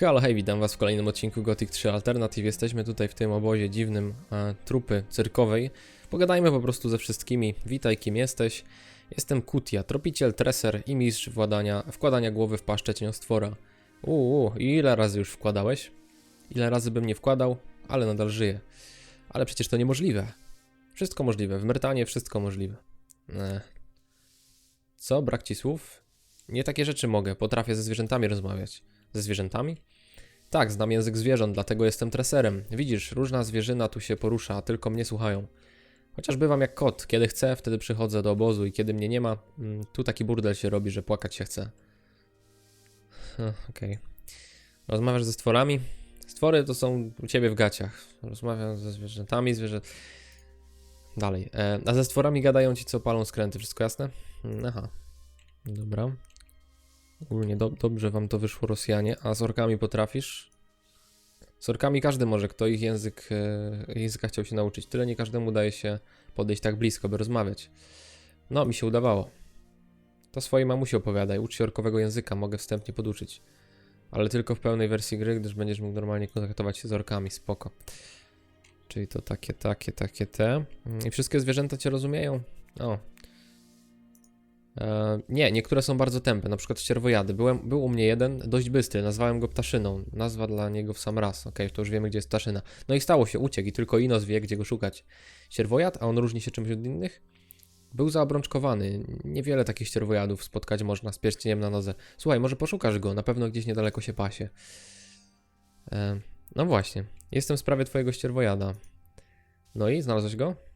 Halo, hej, witam was w kolejnym odcinku Gothic 3 Alternative. Jesteśmy tutaj w tym obozie dziwnym e, trupy cyrkowej. Pogadajmy po prostu ze wszystkimi. Witaj, kim jesteś? Jestem Kutia, tropiciel, treser i mistrz władania, wkładania głowy w paszczę cieniostwora. Uuu, ile razy już wkładałeś? Ile razy bym nie wkładał, ale nadal żyję. Ale przecież to niemożliwe. Wszystko możliwe, w Mertanie wszystko możliwe. E. Co, brak ci słów? Nie takie rzeczy mogę, potrafię ze zwierzętami rozmawiać. Ze zwierzętami? Tak, znam język zwierząt, dlatego jestem treserem. Widzisz, różna zwierzyna tu się porusza, a tylko mnie słuchają. Chociaż bywam jak kot. Kiedy chcę, wtedy przychodzę do obozu i kiedy mnie nie ma, mm, tu taki burdel się robi, że płakać się chce. Hm, Okej. Rozmawiasz ze stworami? Stwory to są u ciebie w gaciach. Rozmawiam ze zwierzętami, zwierzę... Dalej. E, a ze stworami gadają ci, co palą skręty. Wszystko jasne? Aha. Dobra. Ogólnie do, dobrze wam to wyszło, Rosjanie. A z orkami potrafisz? Z orkami każdy może, kto ich język, e, języka chciał się nauczyć. Tyle nie każdemu udaje się podejść tak blisko, by rozmawiać. No, mi się udawało. To swojej mamusi opowiadaj. Ucz się orkowego języka, mogę wstępnie poduczyć. Ale tylko w pełnej wersji gry, gdyż będziesz mógł normalnie kontaktować się z orkami, spoko. Czyli to takie, takie, takie te. I wszystkie zwierzęta cię rozumieją? O, nie, niektóre są bardzo tępe, na przykład ścierwojady. Byłem, był u mnie jeden dość bystry, nazwałem go ptaszyną. Nazwa dla niego w sam raz. Okej, to już wiemy, gdzie jest ptaszyna. No i stało się, uciekł i tylko Inos wie, gdzie go szukać. Ścierwojad, a on różni się czymś od innych? Był zaobrączkowany. Niewiele takich ścierwojadów spotkać można z pierścieniem na nodze. Słuchaj, może poszukasz go, na pewno gdzieś niedaleko się pasie. E, no właśnie, jestem w sprawie twojego ścierwojada. No i, znalazłeś go?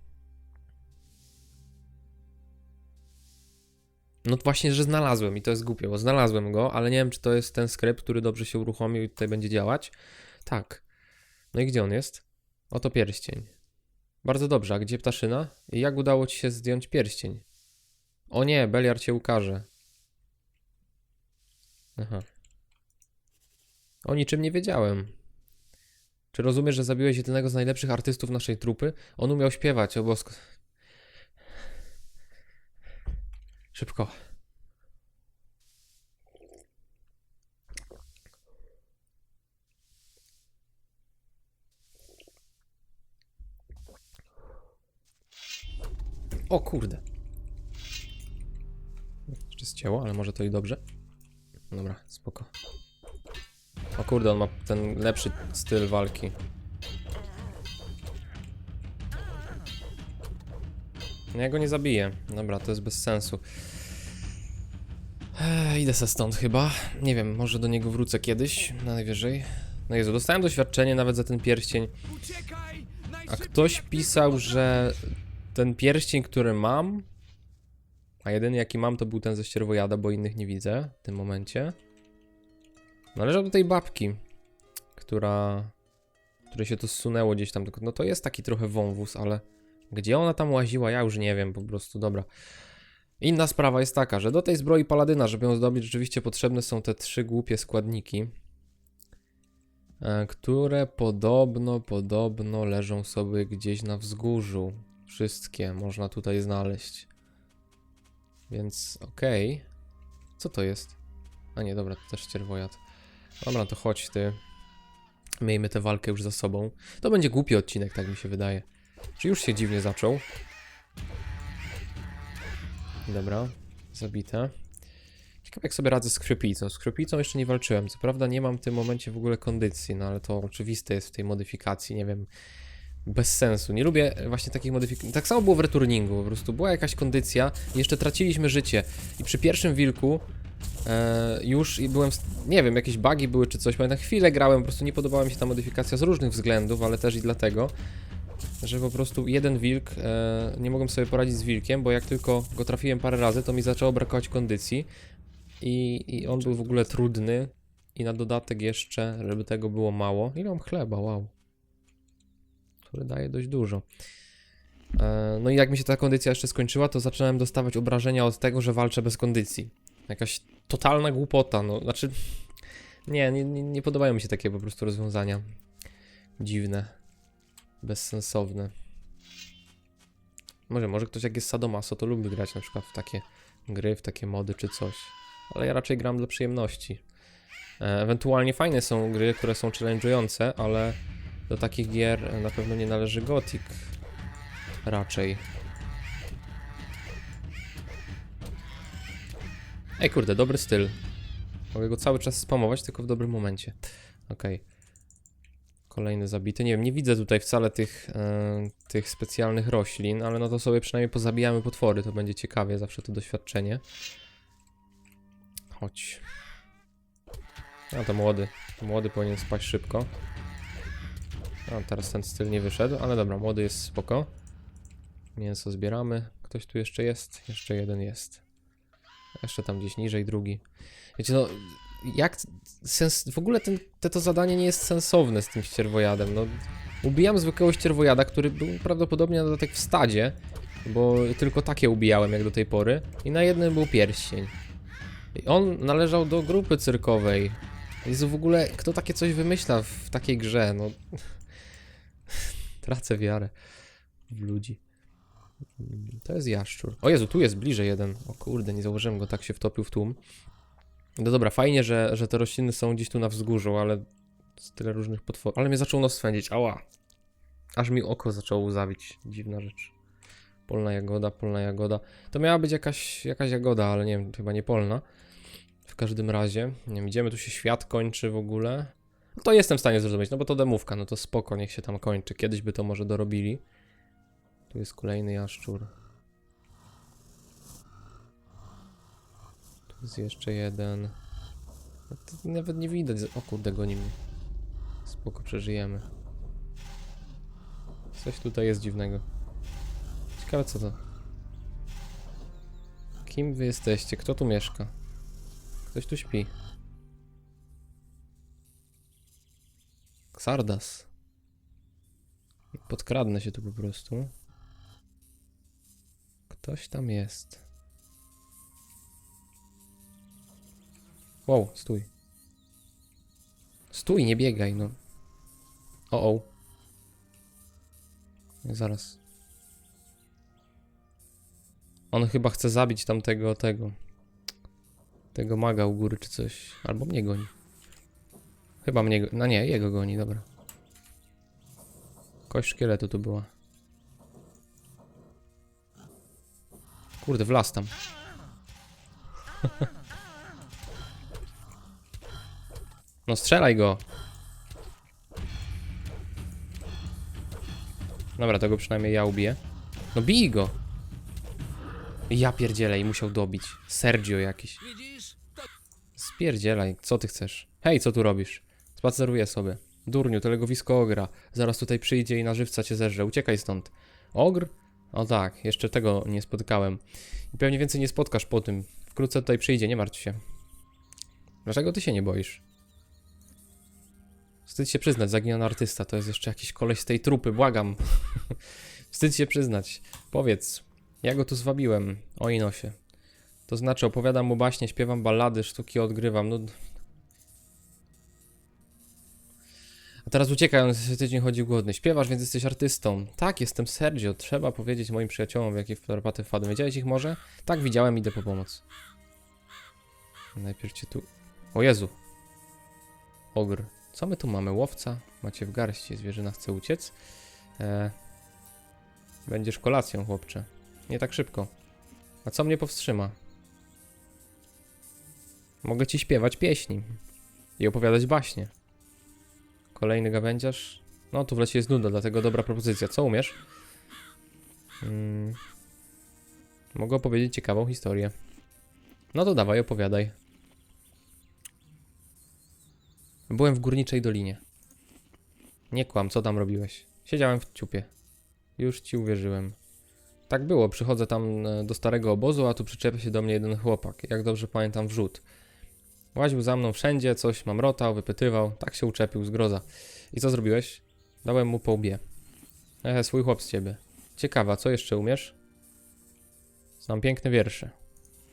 No właśnie, że znalazłem i to jest głupie, bo znalazłem go, ale nie wiem, czy to jest ten skrypt, który dobrze się uruchomił i tutaj będzie działać. Tak. No i gdzie on jest? Oto pierścień. Bardzo dobrze, a gdzie ptaszyna? I jak udało ci się zdjąć pierścień? O nie, Beliar cię ukaże. Aha. O niczym nie wiedziałem. Czy rozumiesz, że zabiłeś jednego z najlepszych artystów naszej trupy? On umiał śpiewać, o bosko... Szybko. O kurde. Jeszcze zcięło, ale może to i dobrze. Dobra, spoko. O kurde, on ma ten lepszy styl walki. No ja go nie zabiję. Dobra, to jest bez sensu. Eee, idę se stąd chyba. Nie wiem, może do niego wrócę kiedyś, najwyżej. No Jezu, dostałem doświadczenie nawet za ten pierścień. A ktoś pisał, że ten pierścień, który mam, a jedyny jaki mam to był ten ze ścierwojada, bo innych nie widzę w tym momencie. Należał do tej babki, która... której się to zsunęło gdzieś tam. No to jest taki trochę wąwóz, ale... Gdzie ona tam łaziła, ja już nie wiem, po prostu, dobra. Inna sprawa jest taka, że do tej zbroi paladyna, żeby ją zdobyć, rzeczywiście potrzebne są te trzy głupie składniki, e, które podobno, podobno leżą sobie gdzieś na wzgórzu. Wszystkie można tutaj znaleźć. Więc okej. Co to jest? A nie, dobra, to też ścierwojad. Dobra, to chodź ty. Miejmy tę walkę już za sobą. To będzie głupi odcinek, tak mi się wydaje. Czy już się dziwnie zaczął? Dobra, zabite. Ciekawe jak sobie radzę z krwiopijcą. Z krwiopijcą jeszcze nie walczyłem. Co prawda nie mam w tym momencie w ogóle kondycji, no ale to oczywiste jest w tej modyfikacji, nie wiem. Bez sensu. Nie lubię właśnie takich modyfikacji. Tak samo było w returningu, po prostu była jakaś kondycja jeszcze traciliśmy życie. I przy pierwszym wilku e, już byłem, nie wiem, jakieś bugi były czy coś, pamiętam chwilę grałem, po prostu nie podobała mi się ta modyfikacja z różnych względów, ale też i dlatego, że po prostu jeden wilk, e, nie mogłem sobie poradzić z wilkiem, bo jak tylko go trafiłem parę razy, to mi zaczęło brakować kondycji i, i on był w ogóle trudny i na dodatek jeszcze, żeby tego było mało, ile mam chleba, wow, który daje dość dużo. E, no i jak mi się ta kondycja jeszcze skończyła, to zacząłem dostawać obrażenia od tego, że walczę bez kondycji. Jakaś totalna głupota, no, znaczy, nie, nie nie podobają mi się takie po prostu rozwiązania. Dziwne bezsensowne. Może, może ktoś jak jest sadomaso, to lubi grać na przykład w takie gry, w takie mody czy coś. Ale ja raczej gram dla przyjemności. E, Ewentualnie fajne są gry, które są challenge'ujące, ale do takich gier na pewno nie należy Gothic. Raczej. Ej, kurde, dobry styl. Mogę go cały czas spamować, tylko w dobrym momencie. Okej. Kolejny zabity. Nie wiem, nie widzę tutaj wcale tych, e, tych specjalnych roślin, ale no to sobie przynajmniej pozabijamy potwory, to będzie ciekawie, zawsze to doświadczenie. Chodź. No to młody. Młody powinien spać szybko. No, teraz ten styl nie wyszedł, ale dobra, młody jest spoko. Mięso zbieramy. Ktoś tu jeszcze jest? Jeszcze jeden jest. Jeszcze tam gdzieś niżej drugi. Wiecie, no, jak sens... W ogóle ten, te, to zadanie nie jest sensowne z tym ścierwojadem. No, ubijam zwykłego ścierwojada, który był prawdopodobnie na dodatek w stadzie, bo tylko takie ubijałem jak do tej pory. I na jednym był pierścień. I on należał do grupy cyrkowej. Jezu, w ogóle kto takie coś wymyśla w takiej grze? No. Tracę wiarę w ludzi. To jest jaszczur. O Jezu, tu jest bliżej jeden. O kurde, nie zauważyłem go, tak się wtopił w tłum. No dobra, fajnie, że, że te rośliny są gdzieś tu na wzgórzu, ale z tyle różnych potworów. Ale mnie zaczął nos swędzić, ała. Aż mi oko zaczęło łzawić. Dziwna rzecz. Polna jagoda, polna jagoda. To miała być jakaś, jakaś jagoda, ale nie wiem, chyba nie polna. W każdym razie, nie wiem, idziemy, tu się świat kończy w ogóle. No to jestem w stanie zrozumieć, no bo to demówka, no to spoko, niech się tam kończy. Kiedyś by to może dorobili. Tu jest kolejny jaszczur. Jest jeszcze jeden. No nawet nie widać. O kurde, goni mnie. Spoko, przeżyjemy. Coś tutaj jest dziwnego. Ciekawe co to. Kim wy jesteście? Kto tu mieszka? Ktoś tu śpi. Xardas. Podkradnę się tu po prostu. Ktoś tam jest. Wow, stój. Stój, nie biegaj, no. O, o. Zaraz. On chyba chce zabić tamtego, tego. Tego maga u góry czy coś. Albo mnie goni. Chyba mnie go... No nie, jego goni, dobra. Kość szkieletu tu była. Kurde, wlas tam. No strzelaj go. Dobra, tego przynajmniej ja ubiję. No bij go. Ja pierdzielę i musiał dobić. Sergio jakiś. Spierdzielaj, co ty chcesz? Hej, co tu robisz? Spaceruję sobie. Durniu, to legowisko ogra. Zaraz tutaj przyjdzie i na żywca cię zerze. Uciekaj stąd. Ogr? O tak, jeszcze tego nie spotkałem. I pewnie więcej nie spotkasz po tym. Wkrótce tutaj przyjdzie, nie martw się. Dlaczego ty się nie boisz? Wstyd się przyznać, zaginiony artysta. To jest jeszcze jakiś koleś z tej trupy, błagam. Wstyd się przyznać. Powiedz, ja go tu zwabiłem. O Inosie. To znaczy, opowiadam mu baśnie, śpiewam ballady, sztuki odgrywam. No. A teraz uciekaj, on tydzień chodził głodny. Śpiewasz, więc jesteś artystą. Tak, jestem Sergio. Trzeba powiedzieć moim przyjaciołom, w jakie wplarpaty wpadłem. Widziałeś ich może? Tak, widziałem, idę po pomoc. Najpierw cię tu... O Jezu. Ogr. Co my tu mamy? Łowca. Macie w garści. Zwierzyna chce uciec. E... Będziesz kolacją, chłopcze. Nie tak szybko. A co mnie powstrzyma? Mogę ci śpiewać pieśni i opowiadać baśnie. Kolejny gawędziarz. No, tu w lecie jest nuda, dlatego dobra propozycja. Co umiesz? Mm. Mogę opowiedzieć ciekawą historię. No to dawaj, opowiadaj. Byłem w górniczej dolinie. Nie kłam, co tam robiłeś? Siedziałem w ciupie. Już ci uwierzyłem. Tak było, przychodzę tam e, do starego obozu, a tu przyczepia się do mnie jeden chłopak, jak dobrze pamiętam wrzut. Łaził za mną wszędzie, coś mamrotał, wypytywał, tak się uczepił, zgroza. I co zrobiłeś? Dałem mu po łbie. Ehe, swój chłop z ciebie. Ciekawa, co jeszcze umiesz? Znam piękne wiersze.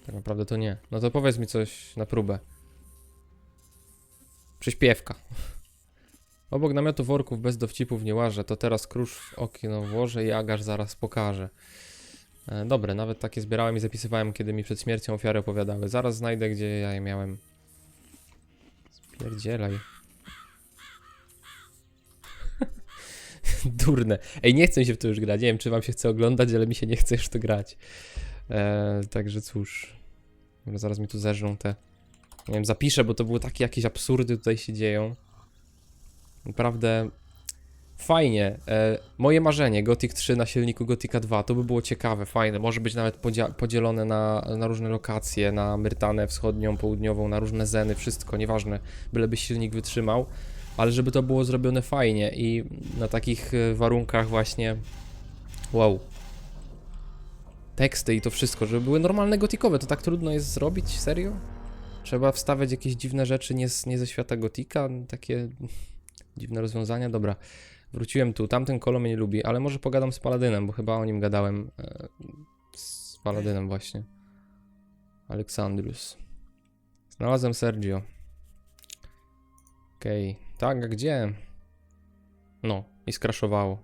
Tak naprawdę to nie. No to powiedz mi coś na próbę. Przyśpiewka. Obok namiotu worków bez dowcipów nie łażę, to teraz krusz w okno włożę i agarz zaraz pokaże. E, dobre, nawet takie zbierałem i zapisywałem, kiedy mi przed śmiercią ofiary opowiadały. Zaraz znajdę, gdzie ja je miałem. Pierdzielaj. Durne. Ej, nie chcę się w to już grać. Nie wiem, czy wam się chce oglądać, ale mi się nie chce już to grać. Eee, także cóż. Zaraz mi tu zeżrą te... Nie wiem, zapiszę, bo to były takie jakieś absurdy tutaj się dzieją. Naprawdę fajnie. E, moje marzenie, Gothic 3 na silniku Gothica 2, to by było ciekawe, fajne. Może być nawet podzia- podzielone na, na różne lokacje, na Myrtanę wschodnią, południową, na różne zeny, wszystko, nieważne, byleby silnik wytrzymał. Ale żeby to było zrobione fajnie i na takich e, warunkach właśnie, wow. Teksty i to wszystko, żeby były normalne gotikowe, to tak trudno jest zrobić, serio? Trzeba wstawiać jakieś dziwne rzeczy nie, z, nie ze świata gotika, takie dziwne rozwiązania, dobra. Wróciłem tu, tamten kolo mnie nie lubi, ale może pogadam z Paladynem, bo chyba o nim gadałem e, z Paladynem właśnie. Aleksandrus. Znalazłem Sergio. Okej, tak, a gdzie? No, i skraszowało.